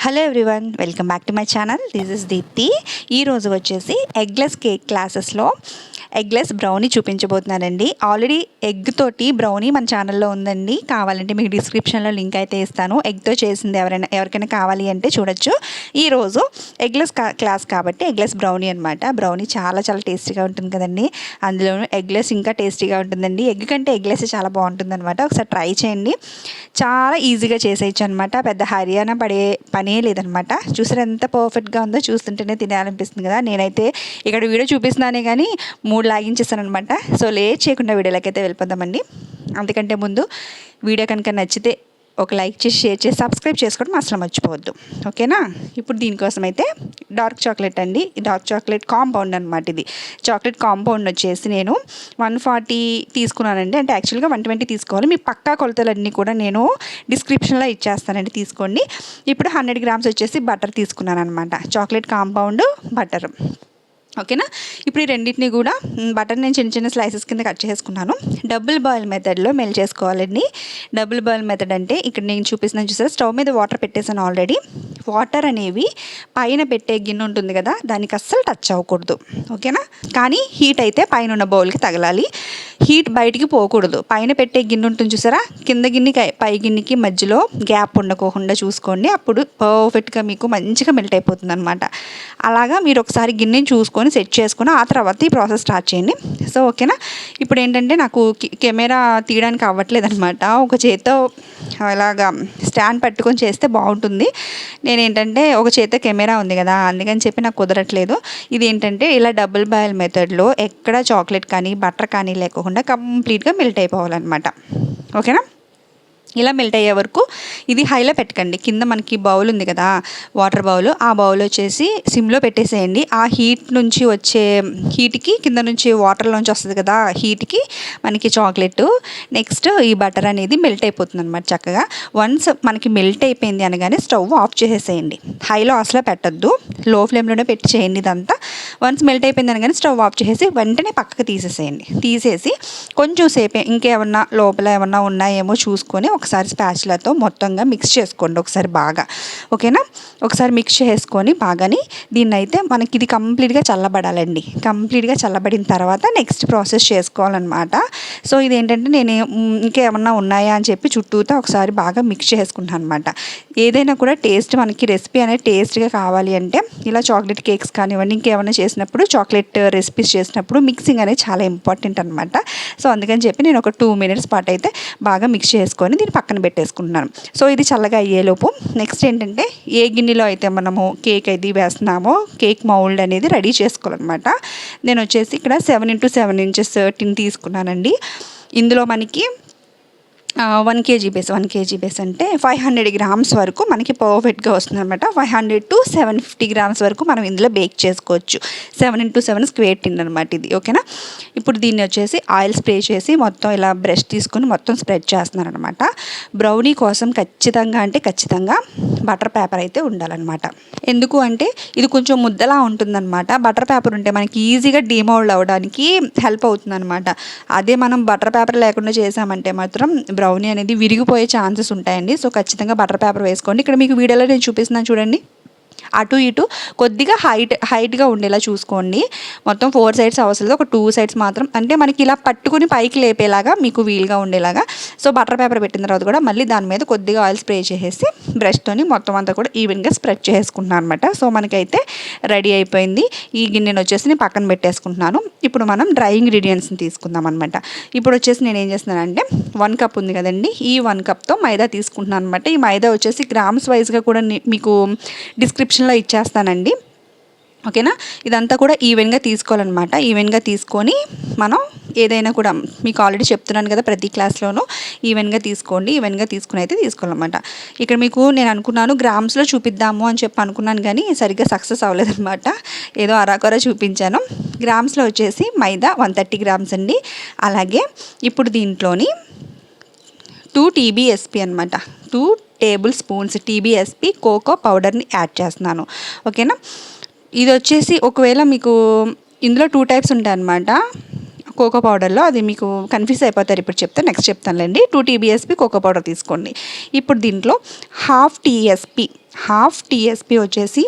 Hello everyone welcome back to my channel this is Deepthi ఈరోజు వచ్చేసి eggless cake క్లాసెస్లో eggless brownie చూపించబోతున్నానండి. Already egg తోటి brownie మన ఛానల్లో ఉందండి. కావాలంటే మీకు డిస్క్రిప్షన్లో లింక్ అయితే ఇస్తాను. ఎగ్తో చేసింది ఎవరైనా ఎవరికైనా కావాలి అంటే చూడొచ్చు. ఈరోజు ఎగ్లెస్ క్లాస్ కాబట్టి ఎగ్లెస్ బ్రౌనీ అనమాట బ్రౌనీ చాలా చాలా టేస్టీగా ఉంటుంది కదండి. అందులోనూ ఎగ్లెస్ ఇంకా టేస్టీగా ఉంటుందండి. ఎగ్ కంటే ఎగ్లెస్ చాలా బాగుంటుంది అనమాట ఒకసారి ట్రై చేయండి. చాలా ఈజీగా చేసేయచ్చు అనమాట పెద్ద హర్యానా పడే పనే లేదనమాట చూసారు ఎంత పర్ఫెక్ట్గా ఉందో చూస్తుంటేనే తినాలనిపిస్తుంది కదా. నేనైతే ఇక్కడ వీడియో చూపిస్తున్నానే కానీ మూడు లాగించేస్తాను అనమాట సో లేట్ చేయకుండా వీడియోలోకి అయితే వెళ్ళిపోదామండి. అందుకంటే ముందు వీడియో కనుక నచ్చితే ఒక లైక్ చేసి షేర్ చేసి సబ్స్క్రైబ్ చేసుకోవడం అసలు మర్చిపోవద్దు. ఓకేనా? ఇప్పుడు దీనికోసం అయితే డార్క్ చాక్లెట్ అండి. డార్క్ చాక్లెట్ కాంపౌండ్ అనమాట ఇది. చాక్లెట్ కాంపౌండ్ వచ్చేసి నేను వన్ ఫార్టీ తీసుకున్నానండి. అంటే యాక్చువల్గా వన్ ట్వంటీ తీసుకోవాలి. మీ పక్కా కొలతలన్నీ కూడా నేను డిస్క్రిప్షన్లో ఇచ్చేస్తానండి. తీసుకోండి. ఇప్పుడు హండ్రెడ్ గ్రామ్స్ వచ్చేసి బటర్ తీసుకున్నాను అనమాట చాక్లెట్ కాంపౌండ్ బటర్. ఓకేనా? ఇప్పుడు ఈ రెండింటిని కూడా బటర్ నేను చిన్న చిన్న స్లైసెస్ కింద కట్ చేసుకున్నాను. డబుల్ బాయిల్ మెథడ్లో మెల్ చేసుకోవాలండి. డబుల్ బాయిల్ మెథడ్ అంటే ఇక్కడ నేను చూపిస్తున్నాను చూసారా స్టవ్ మీద వాటర్ పెట్టేసాను ఆల్రెడీ. వాటర్ అనేవి పైన పెట్టే గిన్నె ఉంటుంది కదా దానికి అస్సలు టచ్ అవ్వకూడదు. ఓకేనా? కానీ హీట్ అయితే పైన ఉన్న బౌల్కి తగలాలి. హీట్ బయటికి పోకూడదు. పైన పెట్టే గిన్నె ఉంటుంది చూసారా? కింద గిన్నెకి పై గిన్నెకి మధ్యలో గ్యాప్ ఉండకోకుండా చూసుకోండి. అప్పుడు పర్ఫెక్ట్గా మీకు మంచిగా మెల్ట్ అయిపోతుంది అనమాట అలాగా మీరు ఒకసారి గిన్నెని చూసుకొని సెట్ చేసుకొని ఆ తర్వాత ఈ ప్రాసెస్ స్టార్ట్ చేయండి. సో ఓకేనా? ఇప్పుడు ఏంటంటే నాకు కెమెరా తీయడానికి అవ్వట్లేదు అనమాట ఒక చేత్తో అలాగా స్టాండ్ పట్టుకొని చేస్తే బాగుంటుంది. నేనేంటంటే ఒక చేత కెమెరా ఉంది కదా అందుకని చెప్పి నాకు కుదరట్లేదు. ఇది ఏంటంటే ఇలా డబుల్ బాయిల్ మెథడ్లో ఎక్కడ చాక్లెట్ కానీ బటర్ కానీ లేకుండా కంప్లీట్గా మెల్ట్ అయిపోవాలన్నమాట. ఓకేనా? ఇలా మెల్ట్ అయ్యే వరకు ఇది హైలో పెట్టకండి. కింద మనకి బౌల్ ఉంది కదా వాటర్ బౌల్ ఆ బౌల్ వచ్చేసి సిమ్లో పెట్టేసేయండి. ఆ హీట్ నుంచి వచ్చే హీట్కి కింద నుంచి వాటర్లోంచి వస్తుంది కదా హీట్కి మనకి చాక్లెట్ నెక్స్ట్ ఈ బటర్ అనేది మెల్ట్ అయిపోతుంది అనమాట చక్కగా. వన్స్ మనకి మెల్ట్ అయిపోయింది అనగానే స్టవ్ ఆఫ్ చేసేసేయండి. హైలో అసలు పెట్టద్దు. లో ఫ్లేమ్లోనే పెట్టి చేయండి ఇదంతా. వన్స్ మెల్ట్ అయిపోయింది అనగానే స్టవ్ ఆఫ్ చేసేసి వెంటనే పక్కకు తీసేసేయండి. తీసేసి కొంచెం సేపే ఇంకేమన్నా లోపల ఏమన్నా ఉన్నాయేమో చూసుకొని ఒకసారి స్పాచ్లతో మొత్తంగా మిక్స్ చేసుకోండి ఒకసారి బాగా. ఓకేనా? ఒకసారి మిక్స్ చేసుకొని బాగాని దీన్ని అయితే మనకి ఇది కంప్లీట్గా చల్లబడాలండి. కంప్లీట్గా చల్లబడిన తర్వాత నెక్స్ట్ ప్రాసెస్ చేసుకోవాలన్నమాట. సో ఇది ఏంటంటే నేను ఇంకేమన్నా ఉన్నాయా అని చెప్పి చుట్టూతో ఒకసారి బాగా మిక్స్ చేసుకుంటాను అనమాట ఏదైనా కూడా టేస్ట్ మనకి రెసిపీ అనేది టేస్ట్గా కావాలి అంటే ఇలా చాక్లెట్ కేక్స్ కానివ్వండి ఇంకేమైనా చేసినప్పుడు చాక్లెట్ రెసిపీస్ చేసినప్పుడు మిక్సింగ్ అనేది చాలా ఇంపార్టెంట్ అనమాట సో అందుకని చెప్పి నేను ఒక టూ మినిట్స్ పాటు అయితే బాగా మిక్స్ చేసుకొని పక్కన పెట్టేసుకుంటున్నాను. సో ఇది చల్లగా అయ్యేలోపు నెక్స్ట్ ఏంటంటే ఏ గిన్నెలో అయితే మనము కేక్ అయితే వేస్తున్నామో కేక్ మౌల్డ్ అనేది రెడీ చేసుకోవాలన్నమాట. నేను వచ్చేసి ఇక్కడ seven into seven inches tin తీసుకున్నానండి. ఇందులో మనకి one KG base one KG base అంటే ఫైవ్ హండ్రెడ్ గ్రామ్స్ వరకు మనకి పర్ఫెక్ట్గా వస్తుంది అనమాట five hundred to seven fifty grams వరకు మనం ఇందులో బేక్ చేసుకోవచ్చు. Seven into seven square tin అనమాట ఇది ఓకేనా ఇప్పుడు దీన్ని వచ్చేసి ఆయిల్ స్ప్రే చేసి మొత్తం ఇలా బ్రష్ తీసుకుని మొత్తం స్ప్రెడ్ చేస్తున్నారు అనమాట బ్రౌనీ కోసం ఖచ్చితంగా అంటే ఖచ్చితంగా బటర్ పేపర్ అయితే ఉండాలన్నమాట. ఎందుకు అంటే ఇది కొంచెం ముద్దలా ఉంటుందన్నమాట. బటర్ పేపర్ ఉంటే మనకి ఈజీగా డిమోల్డ్ అవ్వడానికి హెల్ప్ అవుతుందన్నమాట. అదే మనం బటర్ పేపర్ లేకుండా చేసామంటే మాత్రం బ్రౌనీ అనేది విరిగిపోయే ఛాన్సెస్ ఉంటాయండి. సో ఖచ్చితంగా బటర్ పేపర్ వేసుకోండి. ఇక్కడ మీకు వీడియోలో నేను చూపిస్తున్నాను చూడండి. అటు ఇటు కొద్దిగా హైట్ హైట్గా ఉండేలా చూసుకోండి. మొత్తం ఫోర్ సైడ్స్ అవసరం లేదు ఒక టూ సైడ్స్ మాత్రం. అంటే మనకి ఇలా పట్టుకుని పైకి లేపేలాగా మీకు వీలుగా ఉండేలాగా. సో బటర్ పేపర్ పెట్టిన తర్వాత కూడా మళ్ళీ దాని మీద కొద్దిగా ఆయిల్ స్ప్రే చేసేసి బ్రష్తోని మొత్తం అంతా కూడా ఈవెన్గా స్ప్రెడ్ చేసుకుంటున్నాను అనమాట సో మనకైతే రెడీ అయిపోయింది. ఈ గిన్నెను వచ్చేసి నేను పక్కన పెట్టేసుకుంటున్నాను. ఇప్పుడు మనం డ్రై ఇంగ్రీడియంట్స్ని తీసుకుందాం అనమాట ఇప్పుడు వచ్చేసి నేను ఏం చేస్తున్నానంటే వన్ కప్ ఉంది కదండి. ఈ వన్ కప్తో మైదా తీసుకుంటున్నాను అనమాట ఈ మైదా వచ్చేసి గ్రామ్స్ వైజ్గా కూడా మీకు డిస్క్రిప్ డిస్క్రిప్షన్లో ఇచ్చేస్తానండి. ఓకేనా? ఇదంతా కూడా ఈవెన్గా తీసుకోవాలన్నమాట. ఈవెన్గా తీసుకొని మనం ఏదైనా కూడా మీకు ఆల్రెడీ చెప్తున్నాను కదా ప్రతి క్లాస్లోనూ ఈవెన్గా తీసుకోండి ఈవెన్గా తీసుకుని అయితే తీసుకోవాలన్నమాట. ఇక్కడ మీకు నేను అనుకున్నాను గ్రామ్స్లో చూపిద్దాము అని చెప్పి అనుకున్నాను కానీ సరిగ్గా సక్సెస్ అవ్వలేదన్నమాట. ఏదో అరాకొర చూపించాను. గ్రామ్స్లో వచ్చేసి మైదా వన్ థర్టీ గ్రామ్స్ అండి. అలాగే ఇప్పుడు దీంట్లోని టూ టీబీఎస్పి అనమాట two tablespoons TBSP cocoa పౌడర్ని యాడ్ చేస్తున్నాను. ఓకేనా? ఇది వచ్చేసి ఒకవేళ మీకు ఇందులో టూ టైప్స్ ఉంటాయి అన్నమాట కోకో పౌడర్లో అది మీకు కన్ఫ్యూజ్ అయిపోతారు. ఇప్పుడు చెప్తే నెక్స్ట్ చెప్తానులేండి. టూ టీబీఎస్పీ కోకో పౌడర్ తీసుకోండి. ఇప్పుడు దీంట్లో హాఫ్ టీఎస్పీ హాఫ్ టీఎస్పీ వచ్చేసి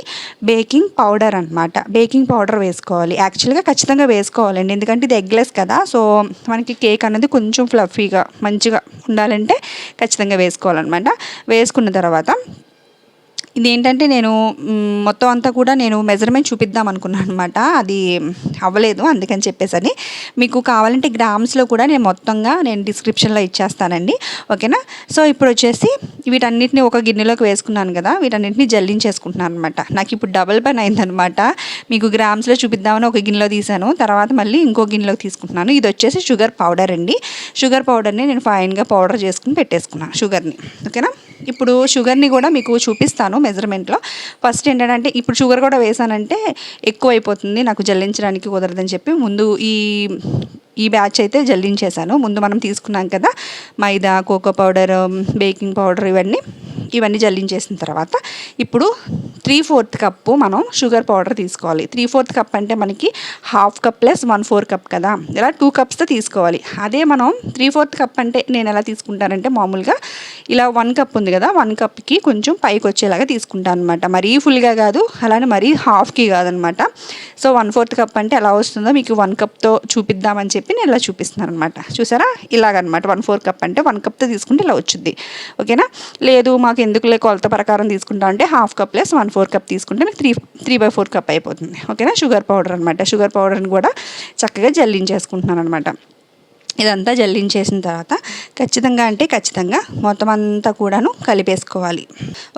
బేకింగ్ పౌడర్ అనమాట బేకింగ్ పౌడర్ వేసుకోవాలి. యాక్చువల్గా ఖచ్చితంగా వేసుకోవాలండి. ఎందుకంటే ఇది ఎగ్లెస్ కదా. సో మనకి కేక్ అనేది కొంచెం ఫ్లఫీగా మంచిగా ఉండాలంటే ఖచ్చితంగా వేసుకోవాలన్నమాట. వేసుకున్న తర్వాత ఇదేంటంటే నేను మొత్తం అంతా కూడా నేను మెజర్మెంట్ చూపిద్దాం అనుకున్నాను అనమాట అది అవ్వలేదు అందుకని చెప్పేసని. మీకు కావాలంటే గ్రామ్స్లో కూడా నేను మొత్తంగా నేను డిస్క్రిప్షన్లో ఇచ్చేస్తానండి. ఓకేనా? సో ఇప్పుడు వచ్చేసి వీటన్నిటిని ఒక గిన్నెలోకి వేసుకున్నాను కదా వీటన్నిటిని జల్లించేసుకుంటున్నాను అనమాట నాకు ఇప్పుడు డబల్ పని అయిందనమాట మీకు గ్రామ్స్లో చూపిద్దామని ఒక గిన్నెలో తీసాను. తర్వాత మళ్ళీ ఇంకో గిన్నెలోకి తీసుకుంటున్నాను. ఇది వచ్చేసి షుగర్ పౌడర్ అండి. షుగర్ పౌడర్ని నేను ఫైన్గా పౌడర్ చేసుకుని పెట్టేసుకున్నాను షుగర్ని ఓకేనా? ఇప్పుడు షుగర్ని కూడా మీకు చూపిస్తాను. మెజర్మెంట్లో ఫస్ట్ ఏంటంటే ఇప్పుడు షుగర్ కూడా వేసానంటే ఎక్కువ అయిపోతుంది నాకు జల్లించడానికి కుదరదని చెప్పి ముందు ఈ ఈ బ్యాచ్ అయితే జల్లించేసాను ముందు మనం తీసుకున్నాం కదా maida cocoa powder baking powder ఇవన్నీ. ఇవన్నీ జల్లించేసిన తర్వాత ఇప్పుడు త్రీ ఫోర్త్ కప్పు మనం షుగర్ పౌడర్ తీసుకోవాలి. త్రీ ఫోర్త్ కప్ అంటే మనకి half cup plus one four cup కదా. ఇలా టూ కప్స్తో తీసుకోవాలి. అదే మనం త్రీ ఫోర్త్ కప్ అంటే నేను ఎలా తీసుకుంటానంటే మామూలుగా ఇలా వన్ కప్ ఉంది కదా వన్ కప్కి కొంచెం పైకి వచ్చేలాగా తీసుకుంటాను అనమాట మరీ ఫుల్గా కాదు అలానే మరీ హాఫ్కి కాదనమాట సో వన్ ఫోర్త్ కప్ అంటే ఎలా వస్తుందో మీకు వన్ కప్తో చూపిద్దామని చెప్పి నేను ఇలా చూపిస్తున్నాను అనమాట చూసారా? ఇలాగనమాట వన్ ఫోర్ కప్ అంటే వన్ కప్తో తీసుకుంటే ఇలా వచ్చింది ఓకేనా? లేదు మాకు ఎందుకులే కొలత ప్రకారం తీసుకుంటా అంటే half cup plus one four cup తీసుకుంటే మీకు three three by four cup అయిపోతుంది. ఓకేనా? షుగర్ పౌడర్ అనమాట షుగర్ పౌడర్ని కూడా చక్కగా జల్లించేసుకుంటున్నాను అనమాట ఇదంతా జల్లించేసిన తర్వాత ఖచ్చితంగా అంటే ఖచ్చితంగా మొత్తం అంతా కూడాను కలిపేసుకోవాలి.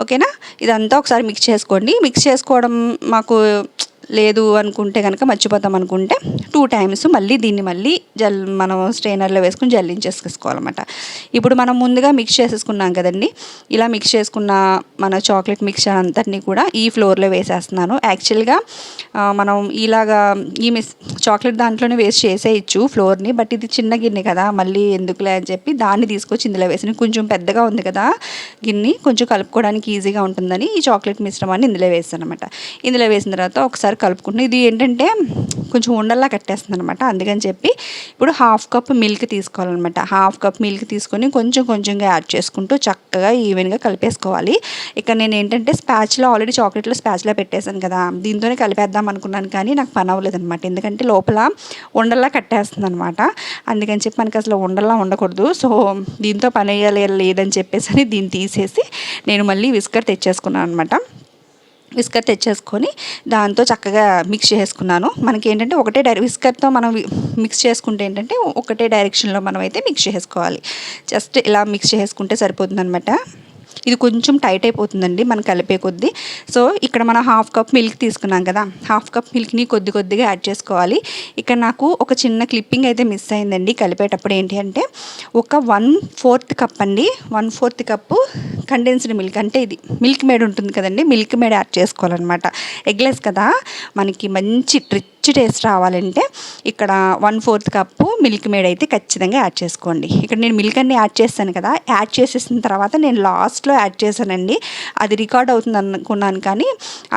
ఓకేనా? ఇదంతా ఒకసారి మిక్స్ చేసుకోండి. మిక్స్ చేసుకోవడం మాకు లేదు అనుకుంటే కనుక మర్చిపోతాం అనుకుంటే టూ టైమ్స్ మళ్ళీ దీన్ని మళ్ళీ జల్ మనం స్ట్రైనర్లో వేసుకుని జల్లించేసుకోవాలన్నమాట ఇప్పుడు మనం ముందుగా మిక్స్ చేసేసుకున్నాం కదండి. ఇలా మిక్స్ చేసుకున్న మన చాక్లెట్ మిక్చర్ అంతటిని కూడా ఈ ఫ్లోర్లో వేసేస్తున్నాను. యాక్చువల్గా మనం ఇలాగా ఈ మిస్ చాక్లెట్ దాంట్లోనే వేస్ట్ చేసేయచ్చు ఫ్లోర్ని బట్ ఇది చిన్న గిన్నె కదా మళ్ళీ ఎందుకులే అని చెప్పి దాన్ని తీసుకొచ్చి ఇందులో వేసిన కొంచెం పెద్దగా ఉంది కదా గిన్నె కొంచెం కలుపుకోవడానికి ఈజీగా ఉంటుందని ఈ చాక్లెట్ మిశ్రమాన్ని ఇందులో వేస్తాను అనమాట ఇందులో వేసిన తర్వాత ఒకసారి కలుపుకుంటున్నాను ఇది ఏంటంటే కొంచెం ఉండల్లా కట్టేస్తుంది అనమాట అందుకని చెప్పి ఇప్పుడు హాఫ్ కప్ మిల్క్ తీసుకోవాలన్నమాట. హాఫ్ కప్ మిల్క్ తీసుకొని కొంచెం కొంచెంగా యాడ్ చేసుకుంటూ చక్కగా ఈవెన్గా కలిపేసుకోవాలి. ఇక్కడ నేను ఏంటంటే స్పాచ్లో ఆల్రెడీ చాక్లెట్లో స్పాచ్లో పెట్టేశాను కదా. దీంతోనే కలిపేద్దాం అనుకున్నాను కానీ నాకు పని అవ్వలేదు అనమాట ఎందుకంటే లోపల ఉండల్లా కట్టేస్తుంది అనమాట అందుకని చెప్పి మనకి అసలు ఉండల్లా ఉండకూడదు. సో దీంతో పని అయ్యాలి లేదని చెప్పేసి అని దీన్ని తీసేసి నేను మళ్ళీ విస్కర్ తెచ్చేసుకున్నాను అనమాట విస్కర్ తెచ్చేసుకొని దాంతో చక్కగా మిక్స్ చేసుకున్నాను. మనకి ఏంటంటే ఒకటే డైరె విస్కర్తో మనం మిక్స్ చేసుకుంటే ఏంటంటే ఒకటే డైరెక్షన్లో మనం అయితే మిక్స్ చేసుకోవాలి. జస్ట్ ఇలా మిక్స్ చేసుకుంటే సరిపోతుందనమాట ఇది కొంచెం టైట్ అయిపోతుందండి మనం కలిపే కొద్దీ. సో ఇక్కడ మనం హాఫ్ కప్ మిల్క్ తీసుకున్నాం కదా హాఫ్ కప్ మిల్క్ని కొద్ది కొద్దిగా యాడ్ చేసుకోవాలి. ఇక్కడ నాకు ఒక చిన్న క్లిప్పింగ్ అయితే మిస్ అయిందండి కలిపేటప్పుడు ఏంటి అంటే ఒక వన్ ఫోర్త్ కప్ అండి. One fourth cup condensed milk అంటే ఇది. మిల్క్ మేడ్ ఉంటుంది కదండి మిల్క్ మేడ్ యాడ్ చేసుకోవాలన్నమాట. ఎగ్లెస్ కదా మనకి మంచి రిచ్ టేస్ట్ రావాలంటే ఇక్కడ one fourth cup Milkmaid అయితే ఖచ్చితంగా యాడ్ చేసుకోండి. ఇక్కడ నేను మిల్క్ అన్ని యాడ్ చేస్తాను కదా యాడ్ చేసేసిన తర్వాత నేను లాస్ట్లో యాడ్ చేశానండి. అది రికార్డ్ అవుతుంది అనుకున్నాను కానీ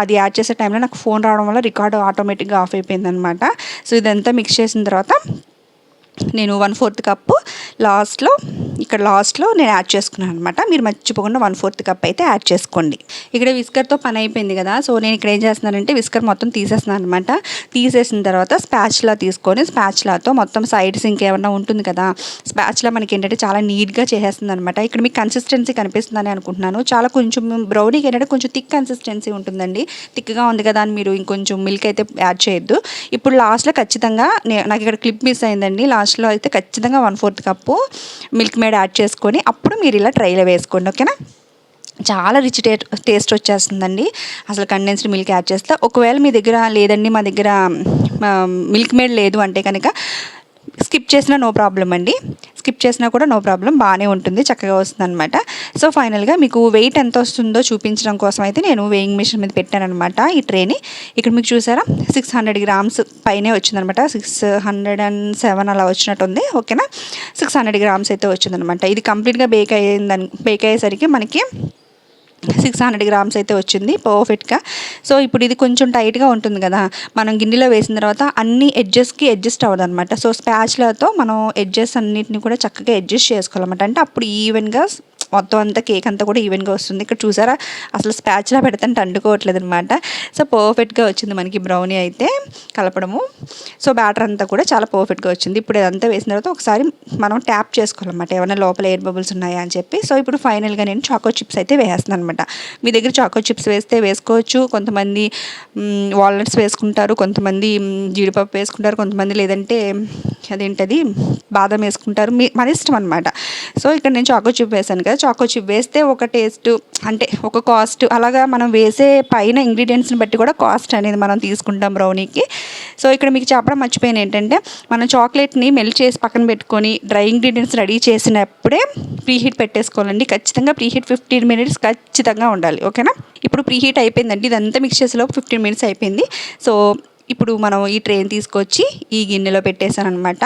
అది యాడ్ చేసే టైంలో నాకు ఫోన్ రావడం వల్ల రికార్డ్ ఆటోమేటిక్గా ఆఫ్ అయిపోయింది అనమాట సో ఇదంతా మిక్స్ చేసిన తర్వాత నేను వన్ ఫోర్త్ కప్పు లాస్ట్లో ఇక్కడ లాస్ట్లో నేను యాడ్ చేసుకున్నాను అనమాట మీరు మర్చిపోకుండా వన్ ఫోర్త్ కప్ అయితే యాడ్ చేసుకోండి. ఇక్కడ విస్కర్తో పని అయిపోయింది కదా సో నేను ఇక్కడ ఏం చేస్తున్నానంటే విస్కర్ మొత్తం తీసేస్తున్నాను అనమాట తీసేసిన తర్వాత స్పాచ్లా తీసుకొని స్పాచ్లాతో మొత్తం సైడ్స్ ఇంకేమన్నా ఉంటుంది కదా స్పాచ్లా మనకి ఏంటంటే చాలా నీట్గా చేసేస్తుంది అనమాట ఇక్కడ మీకు కన్సిస్టెన్సీ కనిపిస్తుందని అనుకుంటున్నాను. చాలా కొంచెం బ్రౌనీకి ఏంటంటే కొంచెం థిక్ కన్సిస్టెన్సీ ఉంటుందండి. థిక్గా ఉంది కదా అని మీరు ఇంకొంచెం మిల్క్ అయితే యాడ్ చేయొద్దు. ఇప్పుడు లాస్ట్లో ఖచ్చితంగా నే- నాకు ఇక్కడ క్లిప్ మిస్ అయిందండి. లాస్ట్లో అయితే ఖచ్చితంగా one fourth cup Milkmaid add చేసుకొని అప్పుడు మీరు ఇలా ట్రైలో వేసుకోండి ఓకేనా? చాలా రిచ్ టే టేస్ట్ వచ్చేస్తుందండి. అసలు కండెన్స్డ్ మిల్క్ యాడ్ చేస్తే. ఒకవేళ మీ దగ్గర లేదండి మా దగ్గర మిల్క్ మేడ్ లేదు అంటే కనుక స్కిప్ చేసినా నో ప్రాబ్లం అండి. స్కిప్ చేసినా కూడా నో ప్రాబ్లం బాగానే ఉంటుంది చక్కగా వస్తుంది అనమాట సో ఫైనల్గా మీకు వెయిట్ ఎంత వస్తుందో చూపించడం కోసం అయితే నేను వేయింగ్ మిషన్ మీద పెట్టానమాట ఈ ట్రేని. ఇక్కడ మీకు చూసారా? సిక్స్ హండ్రెడ్ గ్రామ్స్ పైనే వచ్చిందనమాట సిక్స్ హండ్రెడ్ అండ్ సెవెన్ అలా వచ్చినట్టుంది ఓకేనా? సిక్స్ హండ్రెడ్ గ్రామ్స్ అయితే వచ్చిందనమాట ఇది కంప్లీట్గా బేక్ అయ్యిందని బేక్ అయ్యేసరికి మనకి సిక్స్ హండ్రెడ్ గ్రామ్స్ అయితే వచ్చింది పర్ఫెక్ట్గా సో ఇప్పుడు ఇది కొంచెం టైట్గా ఉంటుంది కదా. మనం గిన్నెలో వేసిన తర్వాత అన్ని ఎడ్జెస్కి అడ్జస్ట్ అవ్వదు అనమాట సో స్పాచ్లతో మనం ఎడ్జెస్ అన్నిటిని కూడా చక్కగా అడ్జస్ట్ చేసుకోవాలన్నమాట. అంటే అప్పుడు ఈవెన్గా మొత్తం అంతా కేక్ అంతా కూడా ఈవెన్గా వస్తుంది. ఇక్కడ చూసారా? అసలు స్పాచ్లా పెడతాను అంటుకోవట్లేదు అనమాట సో పర్ఫెక్ట్గా వచ్చింది మనకి బ్రౌనీ అయితే కలపడము. సో బ్యాటర్ అంతా కూడా చాలా పర్ఫెక్ట్గా వచ్చింది. ఇప్పుడు ఇదంతా వేసిన తర్వాత ఒకసారి మనం ట్యాప్ చేసుకోవాలన్నమాట. ఏమైనా లోపల ఎయిర్ బబుల్స్ ఉన్నాయా అని చెప్పి. సో ఇప్పుడు ఫైనల్గా నేను చాకో చిప్స్ అయితే వేస్తున్నాను అనమాట మీ దగ్గర చాకో చిప్స్ వేస్తే వేసుకోవచ్చు. కొంతమంది వాల్నట్స్ వేసుకుంటారు. కొంతమంది జీడిపప్పు వేసుకుంటారు. కొంతమంది లేదంటే అదేంటది? బాదం వేసుకుంటారు. మీ మన ఇష్టం అనమాట సో ఇక్కడ నేను చాకో చిప్ వేసాను కదా. చాకో చిప్ వేస్తే ఒక టేస్ట్ అంటే ఒక కాస్ట్. అలాగా మనం వేసే పైన ఇంగ్రీడియంట్స్ని బట్టి కూడా కాస్ట్ అనేది మనం తీసుకుంటాం బ్రౌనీకి సో ఇక్కడ మీకు చెప్పడం మర్చిపోయాను ఏంటంటే మనం చాక్లెట్ని మెల్ట్ చేసి పక్కన పెట్టుకొని డ్రై ఇంగ్రీడియంట్స్ రెడీ చేసినప్పుడే ప్రీ హీట్ పెట్టేసుకోవాలండి. ఖచ్చితంగా ప్రీహీట్ ఫిఫ్టీన్ మినిట్స్ ఖచ్చితంగా ఉండాలి. ఓకేనా ఇప్పుడు ప్రీ హీట్ అయిపోయిందండి. ఇదంతా మిక్స్ చేసేలోపు ఫిఫ్టీన్ మినిట్స్ అయిపోయింది. సో ఇప్పుడు మనం ఈ ట్రైన్ తీసుకొచ్చి ఈ గిన్నెలో పెట్టేశాను అనమాట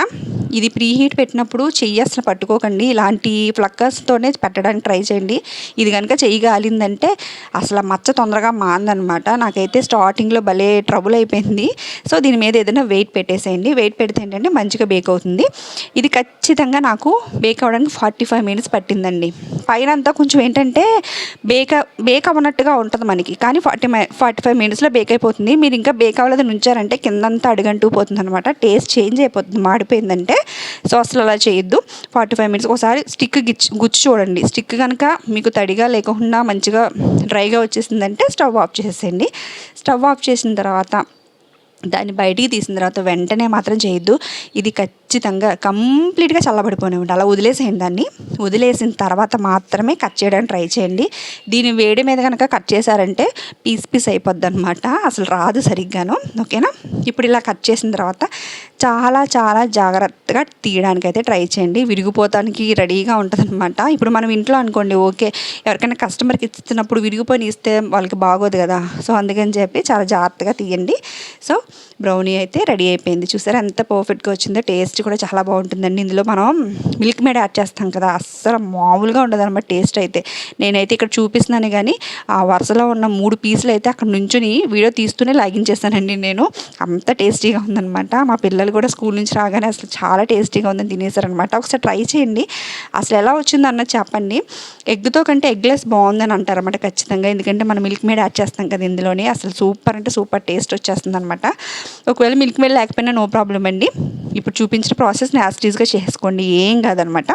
ఇది ప్రీ హీట్ పెట్టినప్పుడు చెయ్యి అసలు పట్టుకోకండి. ఇలాంటి ఫ్లక్కర్స్తోనే పెట్టడానికి ట్రై చేయండి. ఇది కనుక చెయ్యి గాలిందంటే అసలు మచ్చ తొందరగా మాందనమాట నాకైతే స్టార్టింగ్లో భలే ట్రబుల్ అయిపోయింది. సో దీని మీద ఏదైనా వెయిట్ పెట్టేసేయండి. వెయిట్ పెడితే ఏంటంటే మంచిగా బేక్ అవుతుంది. ఇది ఖచ్చితంగా నాకు బేక్ అవ్వడానికి ఫార్టీ ఫైవ్ మినిట్స్ పట్టిందండి. పైన అంతా కొంచెం ఏంటంటే బేక్ బేక్ అవ్వనట్టుగా ఉంటుంది మనకి. కానీ ఫార్టీ ఫార్టీ ఫైవ్ మినిట్స్లో బేక్ అయిపోతుంది. మీరు ఇంకా బేక్ అవ్వలేదు ఉంచారంటే కిందంతా అడుగంటూ పోతుంది అనమాట టేస్ట్ చేంజ్ అయిపోతుంది మాడిపోయిందంటే. సో అసలు అలా చేయొద్దు. ఫార్టీ ఫైవ్ మినిట్స్ ఒకసారి స్టిక్ గిచ్చి గుచ్చి చూడండి. స్టిక్ కనుక మీకు తడిగా లేకుండా మంచిగా డ్రైగా వచ్చేసిందంటే స్టవ్ ఆఫ్ చేసేయండి స్టవ్ ఆఫ్ చేసిన తర్వాత దాన్ని బయటికి తీసిన తర్వాత వెంటనే మాత్రం చేయొద్దు. ఇది ఖచ్చితంగా కంప్లీట్గా చల్లబడిపోనివ్వండి అలా వదిలేసేయండి దాన్ని. వదిలేసిన తర్వాత మాత్రమే కట్ చేయడానికి ట్రై చేయండి. దీని వేడి మీద కనుక కట్ చేశారంటే పీస్ పీస్ అయిపోద్ది అనమాట అసలు రాదు సరిగ్గాను. ఓకేనా? ఇప్పుడు ఇలా కట్ చేసిన తర్వాత చాలా చాలా జాగ్రత్తగా తీయడానికి అయితే ట్రై చేయండి. విరిగిపోతానికి రెడీగా ఉంటుంది అనమాట ఇప్పుడు మనం ఇంట్లో అనుకోండి ఓకే ఎవరికైనా కస్టమర్కి ఇస్తున్నప్పుడు విరిగిపోయి ఇస్తే వాళ్ళకి బాగోదు కదా. సో అందుకని చెప్పి చాలా జాగ్రత్తగా తీయండి. సో బ్రౌనీ అయితే రెడీ అయిపోయింది. చూసారా ఎంత పర్ఫెక్ట్గా వచ్చిందో టేస్ట్ కూడా చాలా బాగుంటుందండి. ఇందులో మనం మిల్క్ మేడ్ యాడ్ చేస్తాం కదా అస్సలు మామూలుగా ఉండదు అనమాట టేస్ట్ అయితే. నేనైతే ఇక్కడ చూపిస్తున్నాను కానీ ఆ వరుసలో ఉన్న మూడు పీసులు అయితే అక్కడ నుంచుని వీడియో తీస్తూనే లాగించేస్తానండి నేను. అంత టేస్టీగా ఉందనమాట మా పిల్లలు కూడా స్కూల్ నుంచి రాగానే అసలు చాలా టేస్టీగా ఉందని తినేసారనమాట ఒకసారి ట్రై చేయండి. అసలు ఎలా వచ్చిందో అన్నది చెప్పండి. ఎగ్తో కంటే ఎగ్లెస్ బాగుందని అంటారన్నమాట ఖచ్చితంగా. ఎందుకంటే మనం మిల్క్ మేడ్ యాడ్ చేస్తాం కదా ఇందులోనే. అసలు సూపర్ అంటే సూపర్ టేస్ట్ వచ్చేస్తుంది అనమాట ఒకవేళ మిల్క్ మేడ్ లేకపోయినా నో ప్రాబ్లం అండి. ఇప్పుడు చూపించిన ప్రాసెస్ యాస్టీస్గా చేసుకోండి. ఏం కాదనమాట.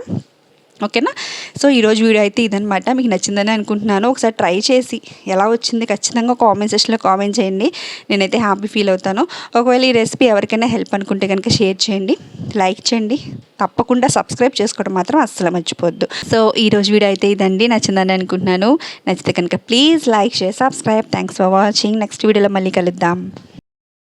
ఓకేనా? సో ఈరోజు వీడియో అయితే ఇదనమాట. మీకు నచ్చిందని అనుకుంటున్నాను. ఒకసారి ట్రై చేసి ఎలా వచ్చింది ఖచ్చితంగా కామెంట్ సెక్షన్లో కామెంట్ చేయండి. నేనైతే హ్యాపీ ఫీల్ అవుతాను. ఒకవేళ ఈ రెసిపీ ఎవరికైనా హెల్ప్ అనుకుంటే కనుక షేర్ చేయండి. లైక్ చేయండి. తప్పకుండా సబ్స్క్రైబ్ చేసుకోవడం మాత్రం అస్సలు మర్చిపోద్దు సో ఈ రోజు వీడియో అయితే ఇదండి. నచ్చిందని అనుకుంటున్నాను. నచ్చితే కనుక please like share subscribe. Thanks for watching next వీడియోలో మళ్ళీ కలుద్దాం.